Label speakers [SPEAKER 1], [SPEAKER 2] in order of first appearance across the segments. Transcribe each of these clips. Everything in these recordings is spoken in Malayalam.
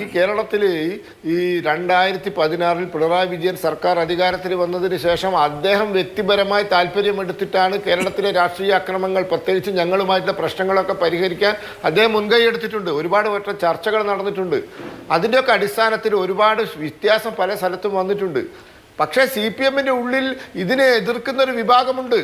[SPEAKER 1] ഈ കേരളത്തിൽ ഈ രണ്ടായിരത്തി പതിനാറിൽ പിണറായി വിജയൻ സർക്കാർ അധികാരത്തിൽ വന്നതിന് ശേഷം അദ്ദേഹം വ്യക്തിപരമായി താല്പര്യമെടുത്തിട്ടാണ് കേരളത്തിലെ രാഷ്ട്രീയ അക്രമങ്ങൾ പ്രത്യേകിച്ച് ഞങ്ങളുമായിട്ടുള്ള പ്രശ്നങ്ങളൊക്കെ പരിഹരിക്കാൻ അദ്ദേഹം മുൻകൈ എടുത്തിട്ടുണ്ട്. ഒരുപാട് വട്ടം ചർച്ചകൾ നടന്നിട്ടുണ്ട്. അതിന്റെയൊക്കെ അടിസ്ഥാനത്തിൽ ഒരുപാട് വ്യത്യാസം പല സ്ഥലത്തും വന്നിട്ടുണ്ട്. പക്ഷേ സി പി എമ്മിന്റെ ഉള്ളിൽ ഇതിനെ എതിർക്കുന്ന ഒരു വിഭാഗമുണ്ട്.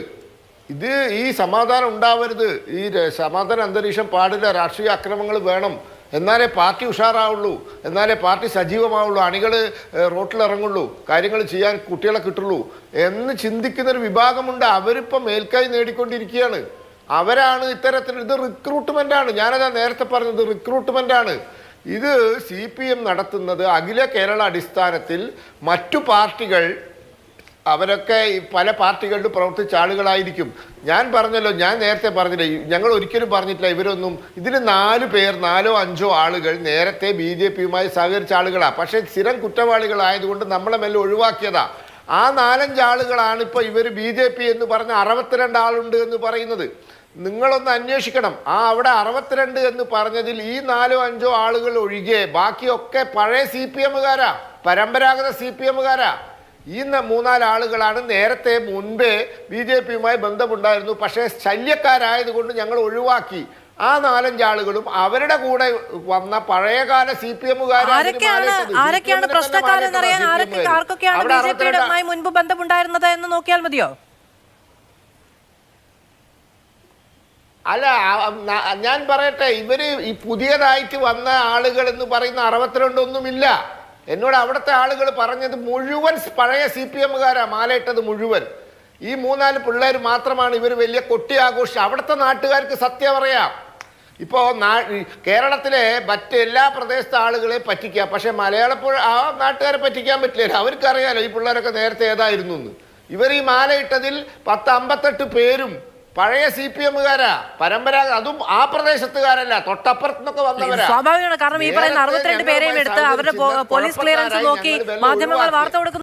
[SPEAKER 1] ഇത് ഈ സമാധാനം ഉണ്ടാവരുത്. ഈ സമാധാന അന്തരീക്ഷം പാടില്ല. രാഷ്ട്രീയ അക്രമങ്ങൾ വേണം. എന്നാലേ പാർട്ടി ഉഷാറാവുള്ളൂ. എന്നാലേ പാർട്ടി സജീവമാവുള്ളൂ. അണികൾ റോട്ടിലിറങ്ങുള്ളൂ. കാര്യങ്ങൾ ചെയ്യാൻ കുട്ടികളെ കിട്ടുള്ളൂ. എന്ന് ചിന്തിക്കുന്ന ഒരു വിഭാഗമുണ്ട്. അവരിപ്പോൾ മേൽക്കായി നേടിക്കൊണ്ടിരിക്കുകയാണ്. അവരാണ് ഇത്തരത്തിൽ ഇത് റിക്രൂട്ട്മെന്റ് ആണ് ഞാനതാ നേരത്തെ പറഞ്ഞത് റിക്രൂട്ട്മെന്റ് ആണ് ഇത് സി പി എം നടത്തുന്നത് അഖില കേരള അടിസ്ഥാനത്തിൽ മറ്റു പാർട്ടികൾ അവരൊക്കെ പല പാർട്ടികളിലും പ്രവർത്തിച്ച ആളുകളായിരിക്കും. ഞാൻ പറഞ്ഞല്ലോ ഞാൻ നേരത്തെ പറഞ്ഞില്ല ഞങ്ങൾ ഒരിക്കലും പറഞ്ഞിട്ടില്ല ഇവരൊന്നും. ഇതിൽ നാല് പേർ നാലോ അഞ്ചോ ആളുകൾ നേരത്തെ ബി ജെ പിയുമായി സഹകരിച്ച ആളുകളാണ് പക്ഷേ സ്ഥിരം കുറ്റവാളികളായതുകൊണ്ട് നമ്മളെ മെല്ലെ ഒഴിവാക്കിയതാ. ആ നാലഞ്ച് ആളുകളാണ് ഇപ്പോൾ ഇവർ ബി ജെ പി എന്ന് പറഞ്ഞ അറുപത്തിരണ്ട് ആളുണ്ട് എന്ന് പറയുന്നത്. നിങ്ങളൊന്ന് അന്വേഷിക്കണം. ആ അവിടെ അറുപത്തിരണ്ട് എന്ന് പറഞ്ഞതിൽ ഈ നാലോ അഞ്ചോ ആളുകൾ ഒഴികെ ബാക്കിയൊക്കെ പഴയ സി പി എമ്മുകാരാ. പരമ്പരാഗത സി പി എമ്മുകാരാ. ഈ മൂന്നാൽ ആളുകളാണ് നേരത്തെ മുൻപേ ബി ജെ പിയുമായി ബന്ധമുണ്ടായിരുന്നു. പക്ഷേ ശല്യക്കാരായതുകൊണ്ട് ഞങ്ങൾ ഒഴിവാക്കി. ആ നാലഞ്ച് ആളുകളും അവരുടെ കൂടെ വന്ന പഴയകാല സി പി
[SPEAKER 2] എമ്മുകാരാണ് ആർക്കൊക്കെയാണ് ബി ജെ മുൻപ് ബന്ധമുണ്ടായിരുന്നത് എന്ന് നോക്കിയാൽ മതിയോ?
[SPEAKER 1] അല്ല ഞാൻ പറയട്ടെ ഇവർ ഈ പുതിയതായിട്ട് വന്ന ആളുകൾ എന്ന് പറയുന്ന അറുപത്തിരണ്ടൊന്നുമില്ല. എന്നോട് അവിടുത്തെ ആളുകൾ പറഞ്ഞത് മുഴുവൻ പഴയ സി പി എമ്മുകാരാ മാലയിട്ടത് മുഴുവൻ. ഈ മൂന്നാൽ പിള്ളേർ മാത്രമാണ് ഇവർ വലിയ കൊട്ടി ആഘോഷിച്ച് അവിടുത്തെ നാട്ടുകാർക്ക് സത്യം പറയാം ഇപ്പോൾ നാ- കേരളത്തിലെ മറ്റ് എല്ലാ പ്രദേശത്തെ ആളുകളെ പറ്റിക്കാം. പക്ഷെ മലയാളപ്പുഴ ആ നാട്ടുകാരെ പറ്റിക്കാൻ പറ്റില്ല. അവർക്കറിയാലോ ഈ പിള്ളേരൊക്കെ നേരത്തെ ഏതായിരുന്നു എന്ന്. ഇവർ ഈ മാലയിട്ടതിൽ പത്ത് അമ്പത്തെട്ട് പേരും പഴയ സി പി എമ്മുകാരാ. പരമ്പരാഗത അതും ആ പ്രദേശത്തുകാരല്ല. തൊട്ടപ്പുറത്ത് നിന്നൊക്കെ വന്നവരാ.
[SPEAKER 2] സ്വാഭാവികമാണ്. കാരണം ഈ പറയുന്ന അറുപത്തിരണ്ട് പേരെയും എടുത്ത് അവരുടെ പോലീസ് ക്ലിയറൻസ് നോക്കി മാധ്യമങ്ങൾ വാർത്ത കൊടുക്കുന്നു.